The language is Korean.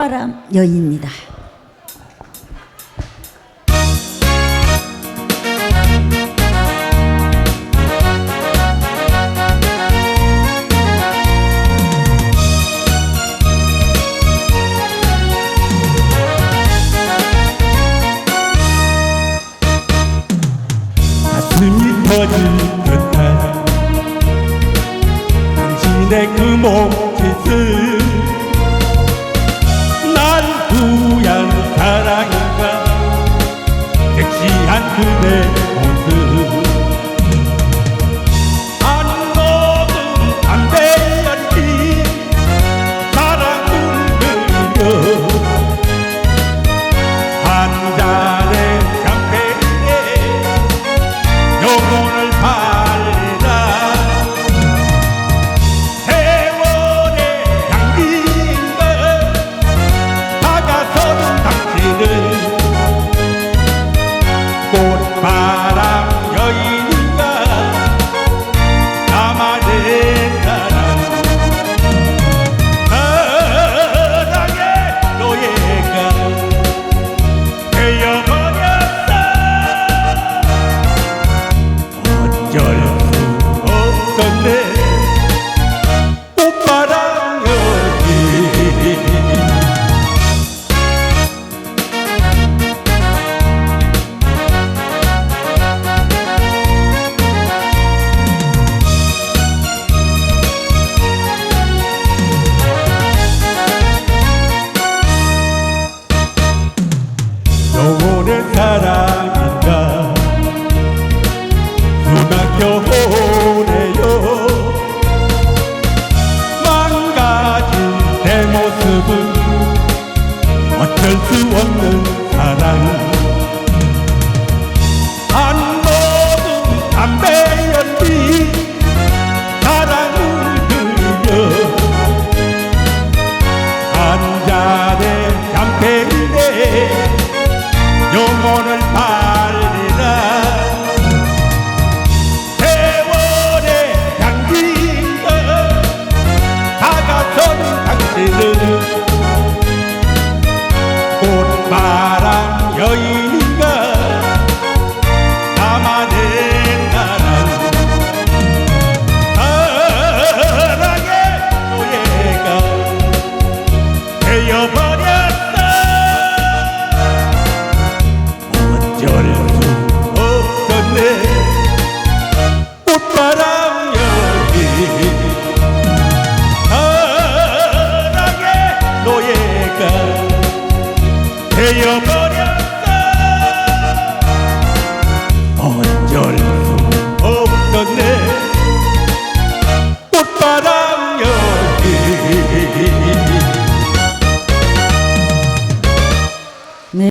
바람 여입니다. 가슴이 터질 듯한 당신의 그 몸. 你。 맡겨보네요. 망가진 내 모습은 어쩔 수 없는 your